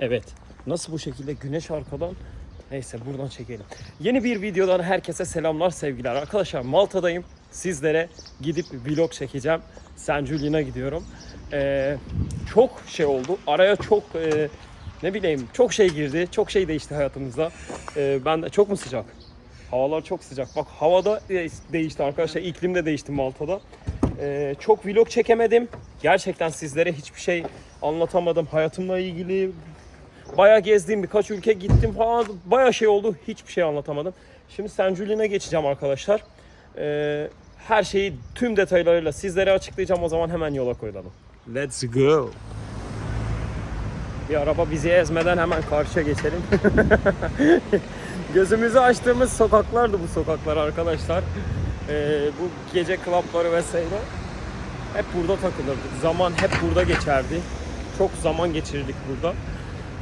Evet. Nasıl bu şekilde güneş arkadan? Neyse buradan çekelim. Yeni bir videodan herkese selamlar sevgiler. Arkadaşlar Malta'dayım. Sizlere gidip vlog çekeceğim. San Julian'a gidiyorum. Ee, çok şey oldu. Araya çok e, ne bileyim çok şey girdi. Çok şey değişti hayatımızda. Ee, ben de çok mu sıcak? Havalar çok sıcak. Bak havada de- değişti arkadaşlar. İklim de değişti Malta'da. Ee, çok vlog çekemedim. Gerçekten sizlere hiçbir şey anlatamadım. Hayatımla ilgili bayağı gezdim. Birkaç ülke gittim falan. Bayağı şey oldu. Hiçbir şey anlatamadım. Şimdi San Julian'a geçeceğim arkadaşlar. Ee, her şeyi tüm detaylarıyla sizlere açıklayacağım. O zaman hemen yola koyulalım. Let's go. Bir araba bizi ezmeden hemen karşıya geçelim. Gözümüzü açtığımız sokaklardı bu sokaklar arkadaşlar. Ee, bu gece klapları vesaire. Hep burada takılırdık. Zaman hep burada geçerdi. Çok zaman geçirdik burada.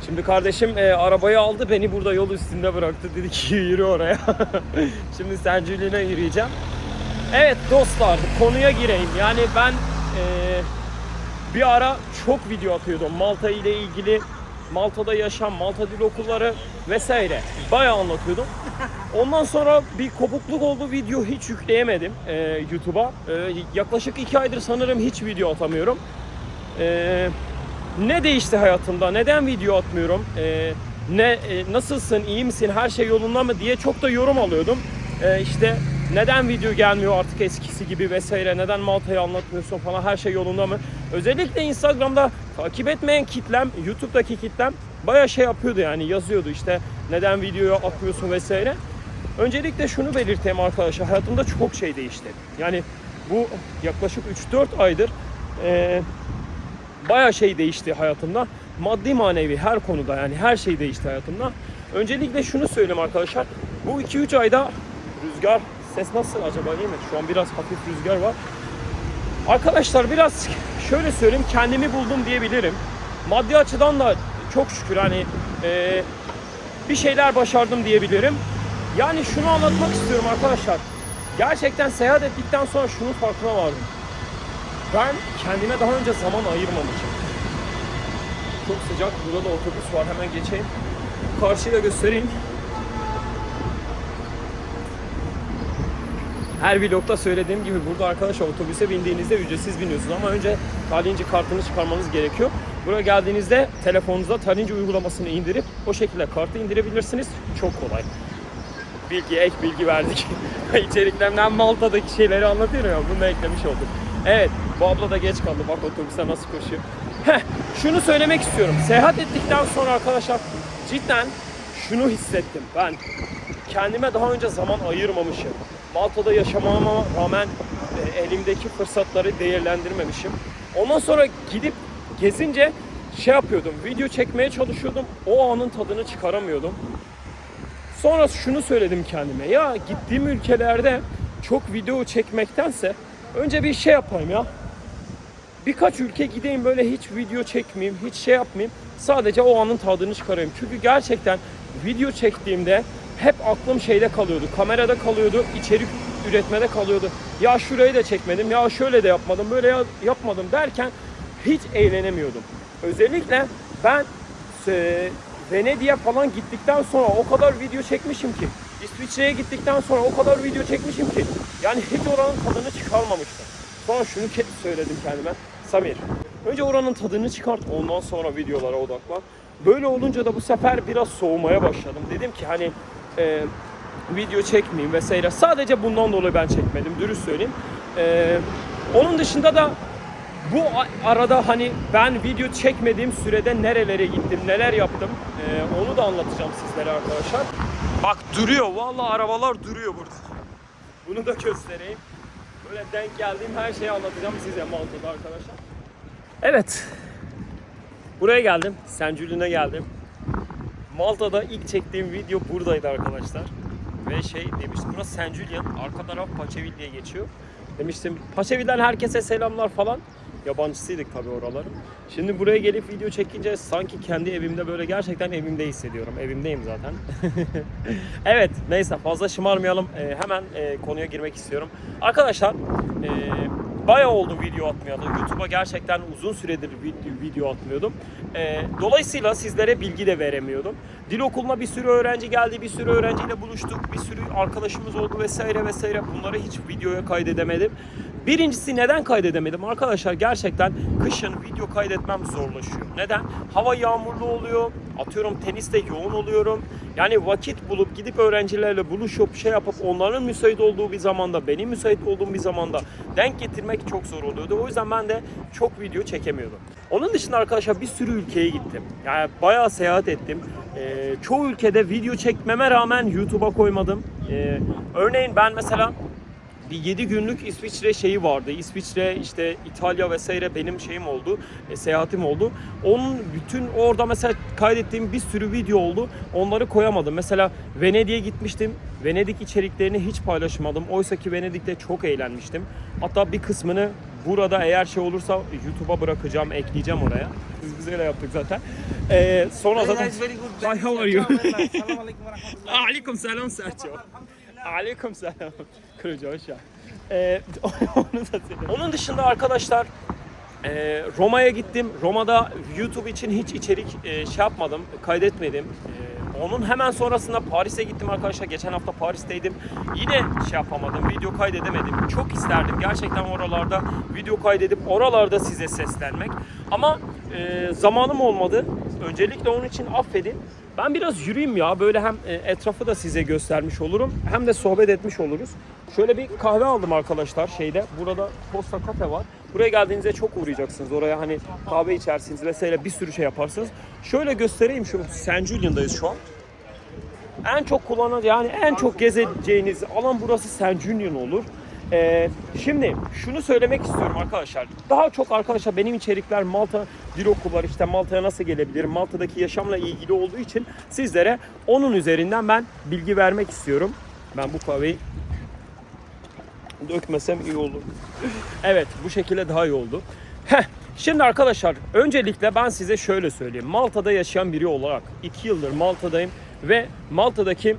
Şimdi kardeşim e, arabayı aldı beni burada yol üstünde bıraktı. Dedi ki yürü oraya. Şimdi Julian'a yürüyeceğim. Evet dostlar konuya gireyim. Yani ben e, bir ara çok video atıyordum Malta ile ilgili. Malta'da yaşam, Malta dil okulları vesaire. Bayağı anlatıyordum. Ondan sonra bir kopukluk oldu. Video hiç yükleyemedim e, YouTube'a. E, yaklaşık iki aydır sanırım hiç video atamıyorum. E, ne değişti hayatımda? Neden video atmıyorum? E, ne e, nasılsın? iyi misin? Her şey yolunda mı diye çok da yorum alıyordum. E, işte neden video gelmiyor artık eskisi gibi vesaire? Neden Malta'yı anlatmıyorsun falan? Her şey yolunda mı? Özellikle Instagram'da takip etmeyen kitlem, YouTube'daki kitlem bayağı şey yapıyordu yani yazıyordu işte neden videoyu atmıyorsun vesaire. Öncelikle şunu belirteyim arkadaşlar hayatımda çok şey değişti. Yani bu yaklaşık 3-4 aydır eee bayağı şey değişti hayatımda. Maddi manevi her konuda yani her şey değişti hayatımda. Öncelikle şunu söyleyeyim arkadaşlar. Bu 2-3 ayda rüzgar ses nasıl acaba değil mi? Şu an biraz hafif rüzgar var. Arkadaşlar biraz şöyle söyleyeyim kendimi buldum diyebilirim. Maddi açıdan da çok şükür hani e, bir şeyler başardım diyebilirim. Yani şunu anlatmak istiyorum arkadaşlar. Gerçekten seyahat ettikten sonra şunun farkına vardım. Ben kendime daha önce zaman ayırmamışım. Çok sıcak. Burada da otobüs var. Hemen geçeyim. Karşıya göstereyim. Her vlogda söylediğim gibi burada arkadaşlar otobüse bindiğinizde ücretsiz biniyorsunuz ama önce talinci kartını çıkarmanız gerekiyor. Buraya geldiğinizde telefonunuza talinci uygulamasını indirip o şekilde kartı indirebilirsiniz. Çok kolay. Bilgi, ek bilgi verdik. İçeriklerimden Malta'daki şeyleri anlatıyorum ya bunu da eklemiş olduk. Evet bu abla da geç kaldı bak otobüse nasıl koşuyor. Heh, şunu söylemek istiyorum. Seyahat ettikten sonra arkadaşlar cidden şunu hissettim. Ben kendime daha önce zaman ayırmamışım. Malta'da yaşamama rağmen e, elimdeki fırsatları değerlendirmemişim. Ondan sonra gidip gezince şey yapıyordum. Video çekmeye çalışıyordum. O anın tadını çıkaramıyordum. Sonra şunu söyledim kendime. Ya gittiğim ülkelerde çok video çekmektense önce bir şey yapayım ya. Birkaç ülke gideyim böyle hiç video çekmeyeyim, hiç şey yapmayayım. Sadece o anın tadını çıkarayım. Çünkü gerçekten video çektiğimde hep aklım şeyde kalıyordu. Kamerada kalıyordu, içerik üretmede kalıyordu. Ya şurayı da çekmedim, ya şöyle de yapmadım, böyle ya- yapmadım derken hiç eğlenemiyordum. Özellikle ben e, Venedik'e falan gittikten sonra o kadar video çekmişim ki. İsviçre'ye gittikten sonra o kadar video çekmişim ki. Yani hiç oranın tadını çıkarmamıştım. Sonra şunu söyledim kendime. Samir, önce oranın tadını çıkart ondan sonra videolara odaklan. Böyle olunca da bu sefer biraz soğumaya başladım. Dedim ki hani e, video çekmeyeyim vesaire. Sadece bundan dolayı ben çekmedim dürüst söyleyeyim. E, onun dışında da bu arada hani ben video çekmediğim sürede nerelere gittim, neler yaptım ee, onu da anlatacağım sizlere arkadaşlar. Bak duruyor, vallahi arabalar duruyor burada. Bunu da göstereyim. Böyle denk geldiğim her şeyi anlatacağım size Malta'da arkadaşlar. Evet. Buraya geldim. Julian'a geldim. Malta'da ilk çektiğim video buradaydı arkadaşlar. Ve şey demiştim burası Julian, arka taraf Paçeville diye geçiyor. Demiştim Paçeville'den herkese selamlar falan. Yabancısıydık tabii oraların. Şimdi buraya gelip video çekince sanki kendi evimde böyle gerçekten evimde hissediyorum. Evimdeyim zaten. evet neyse fazla şımarmayalım. Ee, hemen e, konuya girmek istiyorum. Arkadaşlar e, bayağı oldu video atmayalı. YouTube'a gerçekten uzun süredir video, atmıyordum. Ee, dolayısıyla sizlere bilgi de veremiyordum. Dil okuluna bir sürü öğrenci geldi, bir sürü öğrenciyle buluştuk, bir sürü arkadaşımız oldu vesaire vesaire. Bunları hiç videoya kaydedemedim. Birincisi neden kaydedemedim? Arkadaşlar gerçekten kışın video kaydetmem zorlaşıyor. Neden? Hava yağmurlu oluyor. Atıyorum teniste yoğun oluyorum. Yani vakit bulup gidip öğrencilerle buluşup şey yapıp onların müsait olduğu bir zamanda, benim müsait olduğum bir zamanda denk getirmek çok zor oluyordu. O yüzden ben de çok video çekemiyordum. Onun dışında arkadaşlar bir sürü ülkeye gittim. Yani bayağı seyahat ettim. Ee, çoğu ülkede video çekmeme rağmen YouTube'a koymadım. Ee, örneğin ben mesela bir 7 günlük İsviçre şeyi vardı. İsviçre işte İtalya vesaire benim şeyim oldu. e, seyahatim oldu. Onun bütün orada mesela kaydettiğim bir sürü video oldu. Onları koyamadım. Mesela Venedik'e gitmiştim. Venedik içeriklerini hiç paylaşmadım. Oysa ki Venedik'te çok eğlenmiştim. Hatta bir kısmını burada eğer şey olursa YouTube'a bırakacağım, ekleyeceğim oraya. Biz güzel yaptık zaten. Ee, sonra zaten... Hi, how are you? Aleyküm selam Sergio. Aleyküm selam. Kırıcı hoş geldin. Ee. Onun dışında arkadaşlar e, Roma'ya gittim. Roma'da YouTube için hiç içerik e, şey yapmadım, kaydetmedim. E, onun hemen sonrasında Paris'e gittim arkadaşlar. Geçen hafta Paris'teydim. Yine şey yapamadım, video kaydedemedim. Çok isterdim gerçekten oralarda video kaydedip oralarda size seslenmek. Ama e, zamanım olmadı. Öncelikle onun için affedin. Ben biraz yürüyeyim ya. Böyle hem e, etrafı da size göstermiş olurum. Hem de sohbet etmiş oluruz. Şöyle bir kahve aldım arkadaşlar şeyde. Burada Costa Cafe var. Buraya geldiğinizde çok uğrayacaksınız. Oraya hani kahve içersiniz vesaire bir sürü şey yaparsınız. Şöyle göstereyim şu St. Julian'dayız şu an. En çok kullanan yani en çok gezeceğiniz alan burası St. Julian olur. Ee, şimdi şunu söylemek istiyorum arkadaşlar. Daha çok arkadaşlar benim içerikler Malta dil okulları işte Malta'ya nasıl gelebilirim? Malta'daki yaşamla ilgili olduğu için sizlere onun üzerinden ben bilgi vermek istiyorum. Ben bu kahveyi dökmesem iyi olur. Evet bu şekilde daha iyi oldu. Heh, şimdi arkadaşlar öncelikle ben size şöyle söyleyeyim. Malta'da yaşayan biri olarak 2 yıldır Malta'dayım ve Malta'daki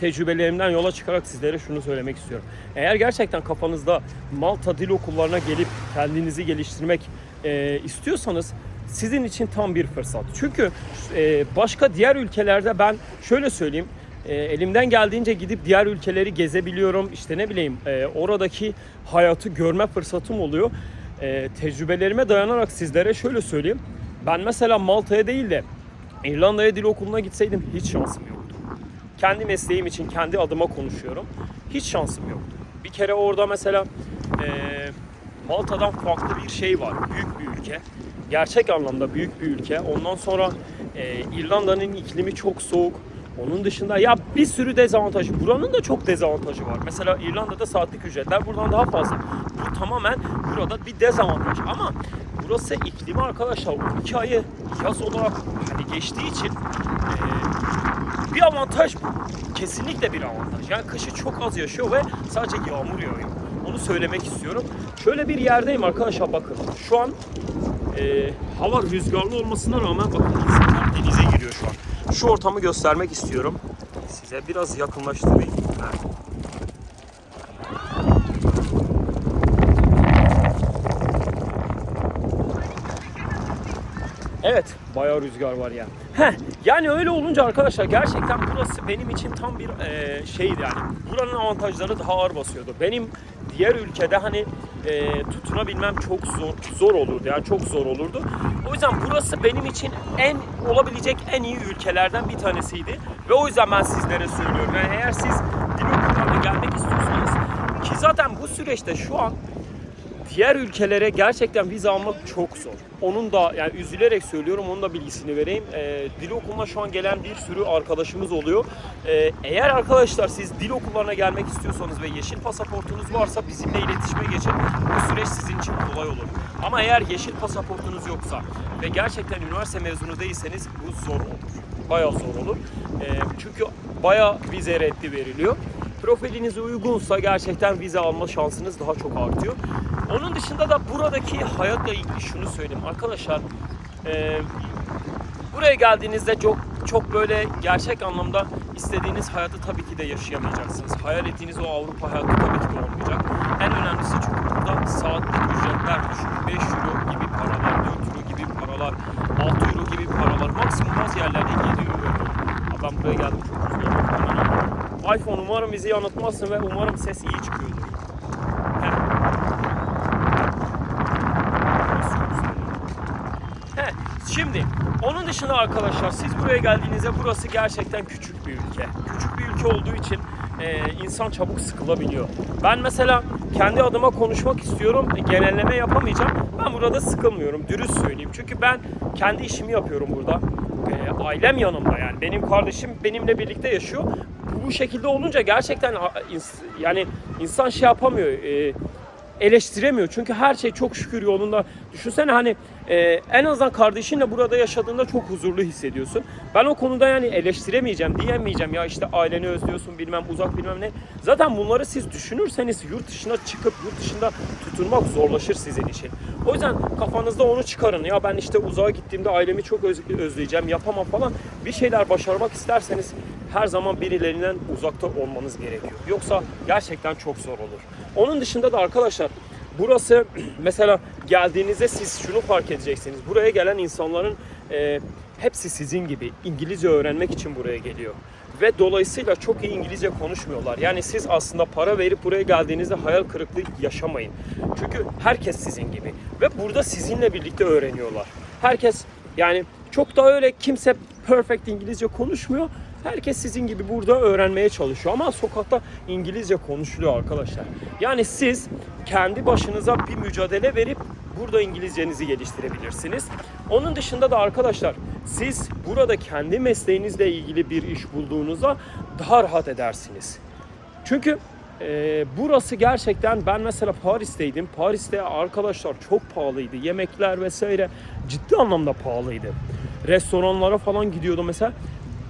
tecrübelerimden yola çıkarak sizlere şunu söylemek istiyorum. Eğer gerçekten kafanızda Malta dil okullarına gelip kendinizi geliştirmek e, istiyorsanız sizin için tam bir fırsat. Çünkü e, başka diğer ülkelerde ben şöyle söyleyeyim e, elimden geldiğince gidip diğer ülkeleri gezebiliyorum. İşte ne bileyim e, oradaki hayatı görme fırsatım oluyor. E, tecrübelerime dayanarak sizlere şöyle söyleyeyim. Ben mesela Malta'ya değil de İrlanda'ya dil okuluna gitseydim hiç şansım yoktu. Kendi mesleğim için kendi adıma konuşuyorum. Hiç şansım yoktu. Bir kere orada mesela e, Malta'dan farklı bir şey var. Büyük bir ülke. Gerçek anlamda büyük bir ülke. Ondan sonra e, İrlanda'nın iklimi çok soğuk. Onun dışında ya bir sürü dezavantajı. Buranın da çok dezavantajı var. Mesela İrlanda'da saatlik ücretler buradan daha fazla. Bu tamamen burada bir dezavantaj. Ama burası iklimi arkadaşlar 12 ayı yaz olarak hani geçtiği için e, bir avantaj bu. Kesinlikle bir avantaj. Yani kışı çok az yaşıyor ve sadece yağmur yağıyor. Onu söylemek istiyorum. Şöyle bir yerdeyim arkadaşlar bakın. Şu an e, hava rüzgarlı olmasına rağmen bakın insanlar denize giriyor şu an. Şu ortamı göstermek istiyorum. Size biraz yakınlaştırayım. Evet. Evet, bayağı rüzgar var ya. Heh, yani öyle olunca arkadaşlar gerçekten burası benim için tam bir e, şeydi yani. Buranın avantajları daha ağır basıyordu. Benim diğer ülkede hani e, tutunabilmem çok zor zor olurdu. Yani çok zor olurdu. O yüzden burası benim için en olabilecek en iyi ülkelerden bir tanesiydi. Ve o yüzden ben sizlere söylüyorum. Yani eğer siz okullarına gelmek istiyorsanız ki zaten bu süreçte şu an diğer ülkelere gerçekten vize almak çok zor. Onun da yani üzülerek söylüyorum onun da bilgisini vereyim. Ee, dil okuluna şu an gelen bir sürü arkadaşımız oluyor. Ee, eğer arkadaşlar siz dil okullarına gelmek istiyorsanız ve yeşil pasaportunuz varsa bizimle iletişime geçin. Bu süreç sizin için kolay olur. Ama eğer yeşil pasaportunuz yoksa ve gerçekten üniversite mezunu değilseniz bu zor olur. Bayağı zor olur. Ee, çünkü bayağı vize reddi veriliyor profilinize uygunsa gerçekten vize alma şansınız daha çok artıyor. Onun dışında da buradaki hayatla ilgili şunu söyleyeyim arkadaşlar. e, buraya geldiğinizde çok çok böyle gerçek anlamda istediğiniz hayatı tabii ki de yaşayamayacaksınız. Hayal ettiğiniz o Avrupa hayatı tabii ki de olmayacak. En önemlisi çünkü burada saatlik ücretler düşün. 5 euro gibi paralar, 4 euro gibi paralar, 6 euro gibi paralar. Maksimum bazı yerlerde 7 euro. Ben buraya geldim çok üzüldüm. iPhone umarım bizi yanıltmazsın ve umarım ses iyi çıkıyordur. Heh. Burası çok güzel. He, şimdi onun dışında arkadaşlar siz buraya geldiğinizde burası gerçekten küçük bir ülke. Küçük bir ülke olduğu için e, insan çabuk sıkılabiliyor. Ben mesela kendi adıma konuşmak istiyorum. E, genelleme yapamayacağım. Ben burada sıkılmıyorum. Dürüst söyleyeyim. Çünkü ben kendi işimi yapıyorum burada. E, ailem yanımda yani. Benim kardeşim benimle birlikte yaşıyor. Bu, şekilde olunca gerçekten yani insan şey yapamıyor. E, eleştiremiyor. Çünkü her şey çok şükür yolunda. Düşünsene hani e, en azından kardeşinle burada yaşadığında çok huzurlu hissediyorsun. Ben o konuda yani eleştiremeyeceğim, diyemeyeceğim. Ya işte aileni özlüyorsun bilmem uzak bilmem ne. Zaten bunları siz düşünürseniz yurt dışına çıkıp yurt dışında tutunmak zorlaşır sizin için. O yüzden kafanızda onu çıkarın. Ya ben işte uzağa gittiğimde ailemi çok öz- özleyeceğim, yapamam falan. Bir şeyler başarmak isterseniz her zaman birilerinden uzakta olmanız gerekiyor. Yoksa gerçekten çok zor olur. Onun dışında da arkadaşlar burası mesela geldiğinizde siz şunu fark edeceksiniz. Buraya gelen insanların e, hepsi sizin gibi İngilizce öğrenmek için buraya geliyor. Ve dolayısıyla çok iyi İngilizce konuşmuyorlar. Yani siz aslında para verip buraya geldiğinizde hayal kırıklığı yaşamayın. Çünkü herkes sizin gibi. Ve burada sizinle birlikte öğreniyorlar. Herkes yani çok da öyle kimse perfect İngilizce konuşmuyor. Herkes sizin gibi burada öğrenmeye çalışıyor ama sokakta İngilizce konuşuluyor arkadaşlar. Yani siz kendi başınıza bir mücadele verip burada İngilizcenizi geliştirebilirsiniz. Onun dışında da arkadaşlar siz burada kendi mesleğinizle ilgili bir iş bulduğunuzda daha rahat edersiniz. Çünkü e, burası gerçekten ben mesela Paris'teydim. Paris'te arkadaşlar çok pahalıydı. Yemekler vesaire ciddi anlamda pahalıydı. Restoranlara falan gidiyordum mesela.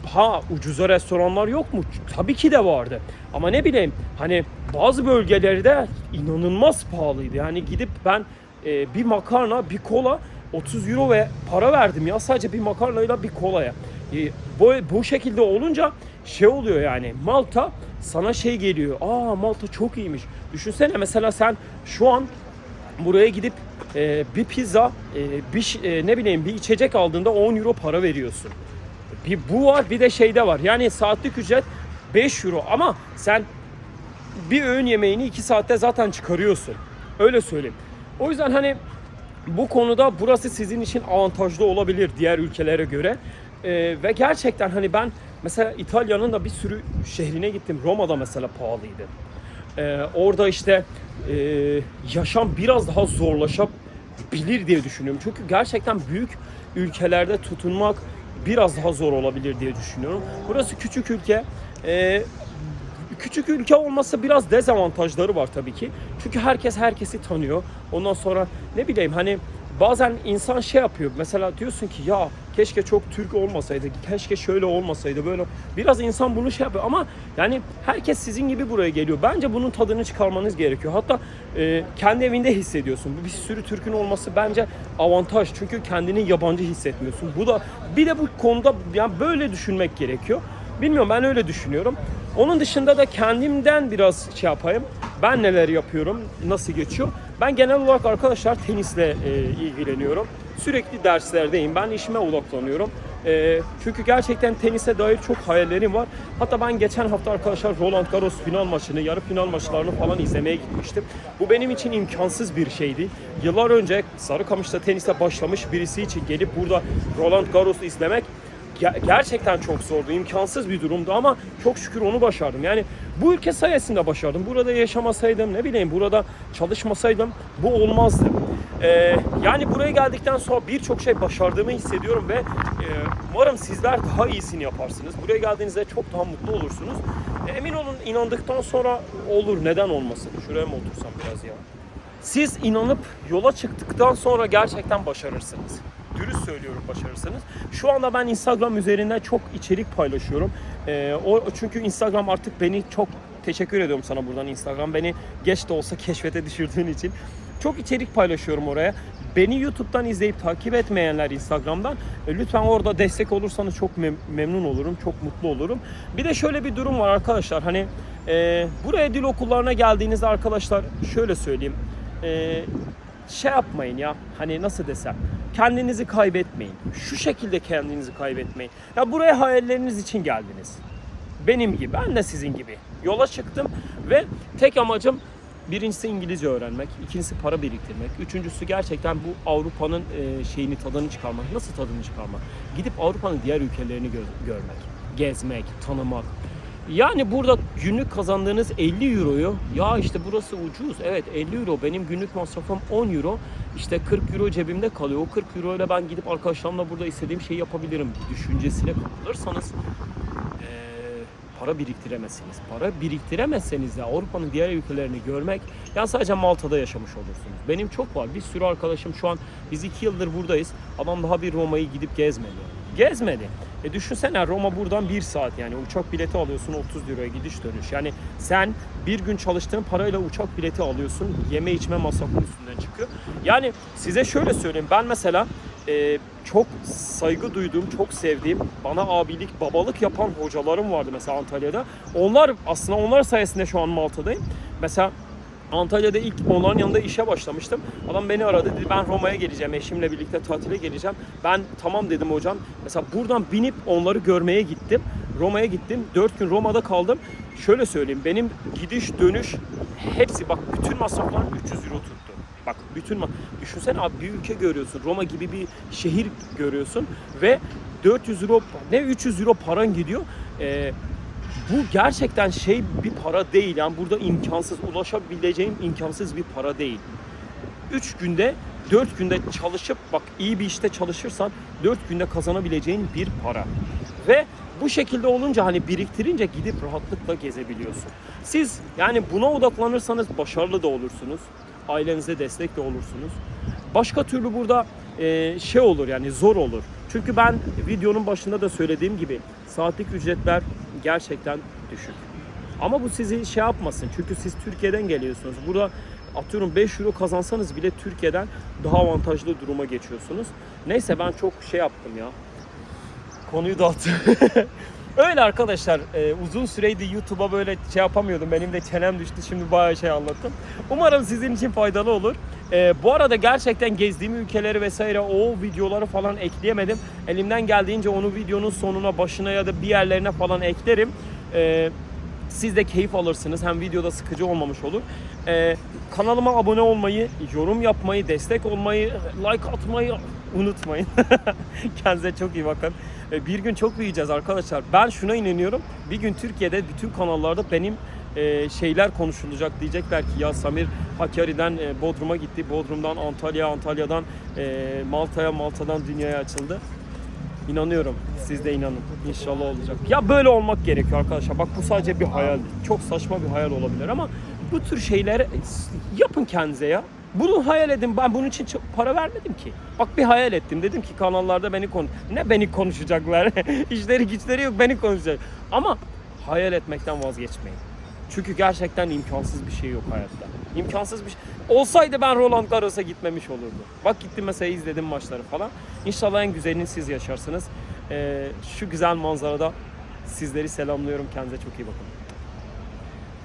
Ha ucuza restoranlar yok mu? Tabii ki de vardı. Ama ne bileyim hani bazı bölgelerde inanılmaz pahalıydı. Yani gidip ben e, bir makarna, bir kola 30 euro ve para verdim ya sadece bir makarnayla bir kolaya. E, bu, bu şekilde olunca şey oluyor yani Malta sana şey geliyor. Aa Malta çok iyiymiş. Düşünsene mesela sen şu an buraya gidip e, bir pizza, e, bir e, ne bileyim bir içecek aldığında 10 euro para veriyorsun. Bir bu var bir de şeyde var. Yani saatlik ücret 5 euro ama sen bir öğün yemeğini 2 saatte zaten çıkarıyorsun. Öyle söyleyeyim. O yüzden hani bu konuda burası sizin için avantajlı olabilir diğer ülkelere göre. Ee, ve gerçekten hani ben mesela İtalya'nın da bir sürü şehrine gittim. Roma'da mesela pahalıydı. Ee, orada işte e, yaşam biraz daha zorlaşabilir diye düşünüyorum. Çünkü gerçekten büyük ülkelerde tutunmak biraz daha zor olabilir diye düşünüyorum. Burası küçük ülke. Ee, küçük ülke olması biraz dezavantajları var tabii ki. Çünkü herkes herkesi tanıyor. Ondan sonra ne bileyim hani bazen insan şey yapıyor. Mesela diyorsun ki ya keşke çok Türk olmasaydı, keşke şöyle olmasaydı böyle. Biraz insan bunu şey yapıyor ama yani herkes sizin gibi buraya geliyor. Bence bunun tadını çıkarmanız gerekiyor. Hatta e, kendi evinde hissediyorsun. Bir sürü Türk'ün olması bence avantaj. Çünkü kendini yabancı hissetmiyorsun. Bu da bir de bu konuda yani böyle düşünmek gerekiyor. Bilmiyorum ben öyle düşünüyorum. Onun dışında da kendimden biraz şey yapayım. Ben neler yapıyorum, nasıl geçiyor? Ben genel olarak arkadaşlar tenisle e, ilgileniyorum. Sürekli derslerdeyim. Ben işime odaklanıyorum. E, çünkü gerçekten tenise dair çok hayallerim var. Hatta ben geçen hafta arkadaşlar Roland Garros final maçını, yarı final maçlarını falan izlemeye gitmiştim. Bu benim için imkansız bir şeydi. Yıllar önce Sarıkamış'ta tenise başlamış birisi için gelip burada Roland Garros'u izlemek Ger- gerçekten çok zordu, imkansız bir durumdu ama çok şükür onu başardım. Yani bu ülke sayesinde başardım. Burada yaşamasaydım, ne bileyim burada çalışmasaydım bu olmazdı. Ee, yani buraya geldikten sonra birçok şey başardığımı hissediyorum ve e, umarım sizler daha iyisini yaparsınız. Buraya geldiğinizde çok daha mutlu olursunuz. Emin olun inandıktan sonra olur, neden olmasın? Şuraya mı otursam biraz ya? Siz inanıp yola çıktıktan sonra gerçekten başarırsınız. Dürüst söylüyorum başarırsınız. Şu anda ben Instagram üzerinden çok içerik paylaşıyorum. Ee, o çünkü Instagram artık beni çok teşekkür ediyorum sana buradan Instagram. Beni geç de olsa keşfete düşürdüğün için. Çok içerik paylaşıyorum oraya. Beni YouTube'dan izleyip takip etmeyenler Instagram'dan e, lütfen orada destek olursanız çok mem- memnun olurum, çok mutlu olurum. Bir de şöyle bir durum var arkadaşlar. Hani e, buraya dil okullarına geldiğinizde arkadaşlar şöyle söyleyeyim. e, şey yapmayın ya. Hani nasıl desem. Kendinizi kaybetmeyin. Şu şekilde kendinizi kaybetmeyin. Ya buraya hayalleriniz için geldiniz. Benim gibi, ben de sizin gibi. Yola çıktım ve tek amacım birincisi İngilizce öğrenmek, ikincisi para biriktirmek, üçüncüsü gerçekten bu Avrupa'nın e, şeyini tadını çıkarmak. Nasıl tadını çıkarmak? Gidip Avrupa'nın diğer ülkelerini gö- görmek, gezmek, tanımak. Yani burada günlük kazandığınız 50 euroyu ya işte burası ucuz. Evet 50 euro benim günlük masrafım 10 euro. İşte 40 euro cebimde kalıyor. O 40 euro ile ben gidip arkadaşlarımla burada istediğim şeyi yapabilirim. Düşüncesine kapılırsanız para biriktiremezsiniz. Para biriktiremezseniz de Avrupa'nın diğer ülkelerini görmek yani sadece Malta'da yaşamış olursunuz. Benim çok var. Bir sürü arkadaşım şu an biz iki yıldır buradayız. Adam daha bir Roma'yı gidip gezmedi. Gezmedi. E düşünsene Roma buradan bir saat yani uçak bileti alıyorsun 30 euroya gidiş dönüş. Yani sen bir gün çalıştığın parayla uçak bileti alıyorsun. Yeme içme masrafın üstünden çıkıyor. Yani size şöyle söyleyeyim ben mesela e, çok saygı duyduğum, çok sevdiğim, bana abilik, babalık yapan hocalarım vardı mesela Antalya'da. Onlar aslında onlar sayesinde şu an Malta'dayım. Mesela Antalya'da ilk onların yanında işe başlamıştım. Adam beni aradı dedi ben Roma'ya geleceğim eşimle birlikte tatile geleceğim. Ben tamam dedim hocam. Mesela buradan binip onları görmeye gittim. Roma'ya gittim. 4 gün Roma'da kaldım. Şöyle söyleyeyim benim gidiş dönüş hepsi bak bütün masraflar 300 euro tuttu. Bak bütün düşünsene abi bir ülke görüyorsun. Roma gibi bir şehir görüyorsun ve 400 euro ne 300 euro paran gidiyor. Ee, bu gerçekten şey bir para değil. Yani burada imkansız ulaşabileceğim imkansız bir para değil. 3 günde 4 günde çalışıp bak iyi bir işte çalışırsan 4 günde kazanabileceğin bir para. Ve bu şekilde olunca hani biriktirince gidip rahatlıkla gezebiliyorsun. Siz yani buna odaklanırsanız başarılı da olursunuz. Ailenize destek de olursunuz. Başka türlü burada e, şey olur yani zor olur. Çünkü ben videonun başında da söylediğim gibi saatlik ücretler gerçekten düşük. Ama bu sizi şey yapmasın. Çünkü siz Türkiye'den geliyorsunuz. Burada atıyorum 5 euro kazansanız bile Türkiye'den daha avantajlı duruma geçiyorsunuz. Neyse ben çok şey yaptım ya. Konuyu dağıttım. Öyle arkadaşlar e, uzun süreydi YouTube'a böyle şey yapamıyordum. Benim de çenem düştü. Şimdi bayağı şey anlattım. Umarım sizin için faydalı olur. E, bu arada gerçekten gezdiğim ülkeleri vesaire o videoları falan ekleyemedim. Elimden geldiğince onu videonun sonuna, başına ya da bir yerlerine falan eklerim. E, siz de keyif alırsınız. Hem videoda sıkıcı olmamış olur. Ee, kanalıma abone olmayı, yorum yapmayı, destek olmayı, like atmayı unutmayın. Kendinize çok iyi bakın. Bir gün çok büyüyeceğiz arkadaşlar. Ben şuna inanıyorum. Bir gün Türkiye'de bütün kanallarda benim e, şeyler konuşulacak. Diyecekler ki ya Samir Hakkari'den e, Bodrum'a gitti. Bodrum'dan Antalya, Antalya'dan e, Malta'ya, Malta'dan dünyaya açıldı. İnanıyorum. Siz de inanın. İnşallah olacak. Ya böyle olmak gerekiyor arkadaşlar. Bak bu sadece bir hayal. Çok saçma bir hayal olabilir ama bu tür şeyleri yapın kendinize ya. Bunu hayal edin. Ben bunun için çok para vermedim ki. Bak bir hayal ettim. Dedim ki kanallarda beni konu ne beni konuşacaklar. İşleri güçleri yok beni konuşacak. Ama hayal etmekten vazgeçmeyin. Çünkü gerçekten imkansız bir şey yok hayatta. İmkansız bir şey. Olsaydı ben Roland Garros'a gitmemiş olurdu. Bak gittim mesela izledim maçları falan. İnşallah en güzelini siz yaşarsınız. Ee, şu güzel manzarada sizleri selamlıyorum. Kendinize çok iyi bakın.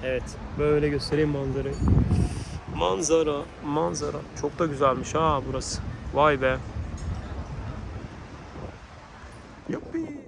Evet böyle göstereyim manzarayı. Manzara, manzara. Çok da güzelmiş ha burası. Vay be. Yuppie.